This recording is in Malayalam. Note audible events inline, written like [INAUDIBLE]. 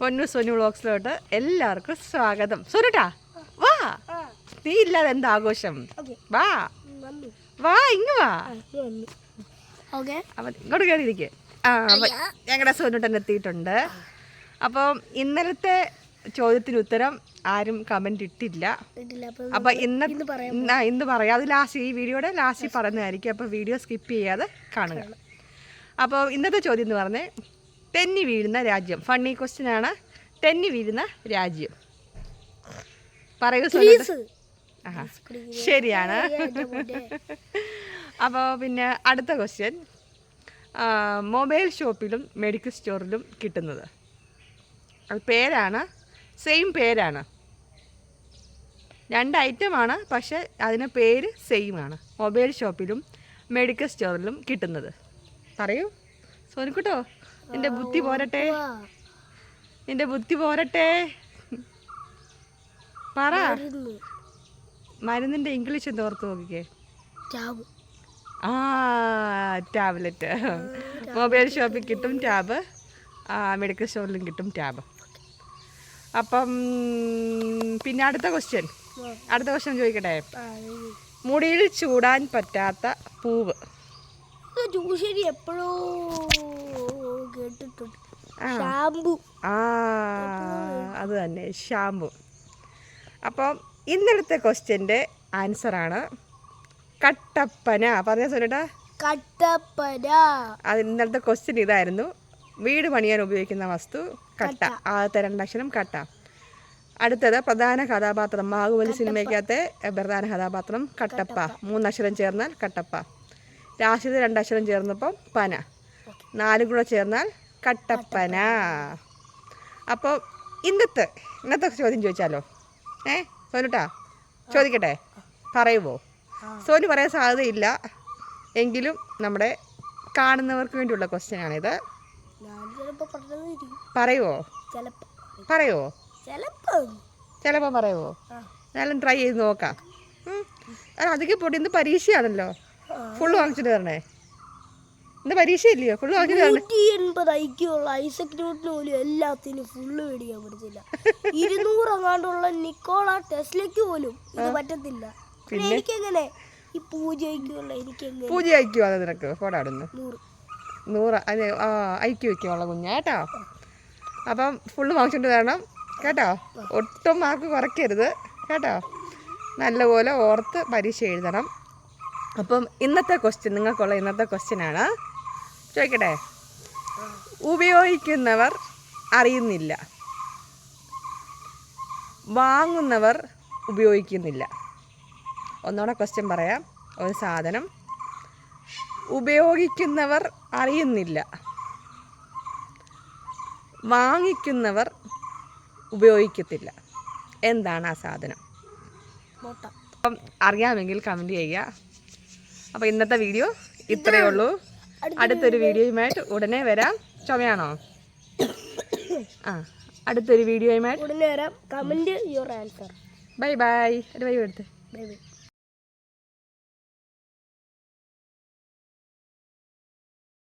പൊന്നു സൊനു വ്ളോഗ്സിലോട്ട് എല്ലാവർക്കും സ്വാഗതം. സൊനുട്ടാ വാ. നീ ഇല്ലാതെ എന്താ ആഘോഷം? ഓക്കെ വാ. വാ ഇങ്ങ് വാ. അപ്പം ഇങ്ങോട്ട് കയറിയിരിക്കെ ആ അപ്പം ഞങ്ങളുടെ സോനുട്ടൻ എത്തിയിട്ടുണ്ട്. അപ്പം ഇന്നലത്തെ ചോദ്യത്തിന് ഉത്തരം ആരും കമന്റ് ഇട്ടില്ല. അപ്പൊ അപ്പം ഇന്ന ഇന്ന് പറയാം ഇന്ന് ആ, ഇന്ന് പറയാം. അത് ലാസ്റ്റ് ഈ വീഡിയോയുടെ ലാസ്റ്റിൽ പറയുന്നതായിരിക്കും അപ്പോൾ വീഡിയോ സ്കിപ്പ് ചെയ്യാതെ കാണുക. അപ്പോൾ ഇന്നത്തെ ചോദ്യം എന്ന് പറഞ്ഞേ തെന്നി വീഴുന്ന രാജ്യം. ഫണ്ണി ക്വസ്റ്റ്യൻ ആണ്. തെന്നി വീഴുന്ന രാജ്യം. പറയൂ ശരിയാണ്. [LAUGHS] അപ്പോൾ പിന്നെ. അടുത്ത ക്വസ്റ്റ്യൻ മൊബൈൽ ഷോപ്പിലും മെഡിക്കൽ സ്റ്റോറിലും കിട്ടുന്നത്. അത് പേരാണ്. സെയിം പേരാണ്. രണ്ട് ഐറ്റം ആണ് പക്ഷെ അതിന് പേര് സെയിം ആണ്. മൊബൈൽ ഷോപ്പിലും മെഡിക്കൽ സ്റ്റോറിലും കിട്ടുന്നത്. പറയൂ. സോനിക്കുട്ടോ. നിന്റെ ബുദ്ധി പോരട്ടെ. എന്റെ നിന്റെ ബുദ്ധി പോരട്ടെ. പറ. മരുന്നിന്റെ ഇംഗ്ലീഷ് എന്താ ഓർത്ത് നോക്കിക്കേ. ആ ടാബ്ലറ്റ്. മൊബൈൽ ഷോപ്പിൽ കിട്ടും ടാബ്. മെഡിക്കൽ സ്റ്റോറിലും കിട്ടും ടാബ്. അപ്പം പിന്നെ അടുത്ത ക്വസ്റ്റ്യൻ അടുത്ത ക്വസ്റ്റ്യൻ ചോദിക്കട്ടെ. മുടിയിൽ ചൂടാൻ പറ്റാത്ത പൂവ്. എപ്പോഴോ? കേട്ടിട്ടുണ്ട്. ആ. ആ അത് തന്നെ ഷാംപു. അപ്പം ഇന്നലത്തെ ക്വസ്റ്റ്യന്റെ ആൻസറാണ് കട്ടപ്പന. പറഞ്ഞ സോനട്ടാ? കട്ടപ്പന. അത് ഇന്നലത്തെ ക്വസ്റ്റ്യൻ ഇതായിരുന്നു. വീട് പണിയാൻ ഉപയോഗിക്കുന്ന വസ്തു കട്ട. ആദ്യത്തെ രണ്ടക്ഷരം കട്ട. അടുത്തത് പ്രധാന കഥാപാത്രം. ബാഹുബലി സിനിമയ്ക്കകത്തെ പ്രധാന കഥാപാത്രം കട്ടപ്പ. മൂന്നക്ഷരം ചേർന്നാൽ കട്ടപ്പ. രാശിത് രണ്ടക്ഷരം ചേർന്നപ്പം പന. നാലും കൂടെ ചേർന്നാൽ കട്ടപ്പന. അപ്പോൾ ഇന്നത്തെ ഇന്നത്തെ ചോദ്യം ചോദിച്ചാലോ? ഏ സോനുട്ടാ ചോദിക്കട്ടെ? പറയുമോ സോനു പറയാൻ സാധ്യതയില്ല. എങ്കിലും നമ്മുടെ കാണുന്നവർക്ക് വേണ്ടിയുള്ള ക്വസ്റ്റ്യൻ ആണിത്. പറയുമോ പറയുമോ ചിലപ്പോ. ചിലപ്പോൾ പറയുമോ. എന്നാലും ട്രൈ ചെയ്ത് നോക്കാം. അധികം പൊടി ഇന്ന് പരീക്ഷയാണല്ലോ. ഫുള്ള് വാങ്ങിച്ചിട്ട് തരണേ ഇന്ന് പരീക്ഷയില്ലയോ? ഫുള്ള് വാങ്ങിച്ചിട്ട് തരണേ നൂറ്റി എൺപത് ഐക്യമുള്ള ഐസക് ന്യൂട്ടന് പോലും എല്ലാത്തിനും ഫുള്ള് മേടിക്കാൻ പറ്റത്തില്ല ഇരുന്നൂറ് അങ്ങാണ്ടുള്ള നിക്കോള ടെസ്ലയ്ക്ക് പോലും ഇത് പറ്റത്തില്ല. പിന്നെ എനിക്കെങ്ങനെ? ഈ പൂജ അയക്കുമോ അത് നിനക്ക്? ഫോടാടുന്നു നൂറ്. അതെ ആ ഐക്യ വയ്ക്കുമുള്ള കുഞ്ഞാട്ടോ അപ്പം ഫുള്ള് വാങ്ങിച്ചോണ്ട് തരണം കേട്ടോ? ഒട്ടും മാർക്ക് കുറയ്ക്കരുത് കേട്ടോ? നല്ലപോലെ ഓർത്ത് പരീക്ഷ എഴുതണം. അപ്പം ഇന്നത്തെ ക്വസ്റ്റ്യൻ നിങ്ങൾക്കുള്ള ഇന്നത്തെ ക്വസ്റ്റ്യൻ ആണ്. ചോദിക്കട്ടെ? ഉപയോഗിക്കുന്നവർ അറിയുന്നില്ല. വാങ്ങുന്നവർ ഉപയോഗിക്കുന്നില്ല. ഒന്നുകൂടെ ക്വസ്റ്റ്യൻ പറയാം. ഒരു സാധനം. ഉപയോഗിക്കുന്നവർ അറിയുന്നില്ല. വാങ്ങിക്കുന്നവർ ഉപയോഗിക്കത്തില്ല. എന്താണ് ആ സാധനം? അപ്പം അറിയാമെങ്കിൽ കമന്റ് ചെയ്യുക. അപ്പോൾ ഇന്നത്തെ വീഡിയോ ഇത്രയേ ഉള്ളൂ. അടുത്തൊരു വീഡിയോയുമായിട്ട് ഉടനെ വരാം. ചുമയാണോ? ആ അടുത്തൊരു വീഡിയോയുമായിട്ട് ഉടനെ വരാം. Comment your answer bye bye ഒരു ബൈ എടുത്ത്. Bye bye